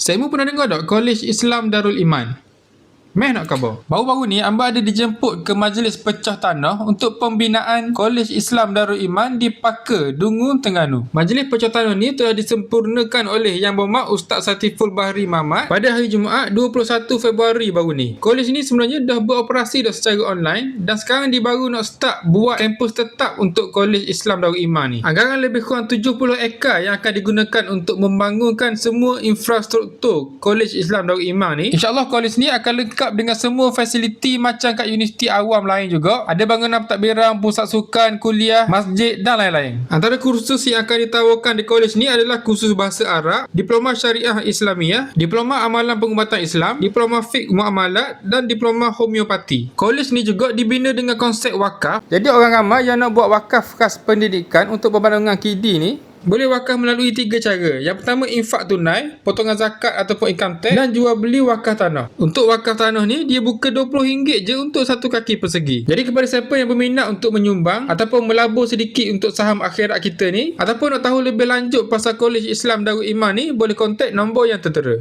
Saya pernah dengar tak College Islam Darul Iman? Meh nak khabar? Baru-baru ni Amba ada dijemput ke majlis pecah tanah untuk pembinaan College Islam Darul Iman di Paka, Dungun, Terengganu. Majlis pecah tanah ni telah disempurnakan oleh Yang Berhormat Ustaz Satiful Bahri Mamat pada hari Jumaat 21 Februari baru ni. College ni sebenarnya dah beroperasi dah secara online dan sekarang dia baru nak start buat kampus tetap untuk College Islam Darul Iman ni. Anggaran lebih kurang 70 ekar yang akan digunakan untuk membangunkan semua infrastruktur College Islam Darul Iman ni. InsyaAllah college ni akan lengkap dengan semua fasiliti macam kat universiti awam lain juga. Ada bangunan pentadbiran, pusat sukan, kuliah, masjid dan lain-lain. Antara kursus yang akan ditawarkan di college ni adalah kursus bahasa Arab, diploma syariah Islamiyah, diploma amalan pengubatan Islam, diploma fiqh muamalat dan diploma homeopati. College ni juga dibina dengan konsep wakaf. Jadi orang ramai yang nak buat wakaf khas pendidikan untuk pembangunan KID ni boleh wakaf melalui tiga cara. Yang pertama infak tunai, potongan zakat ataupun income tax dan jual beli wakaf tanah. Untuk wakaf tanah ni dia buka RM20 je untuk satu kaki persegi. Jadi kepada siapa yang berminat untuk menyumbang ataupun melabur sedikit untuk saham akhirat kita ni ataupun nak tahu lebih lanjut pasal College Islam Darul Iman ni boleh kontak nombor yang tertera.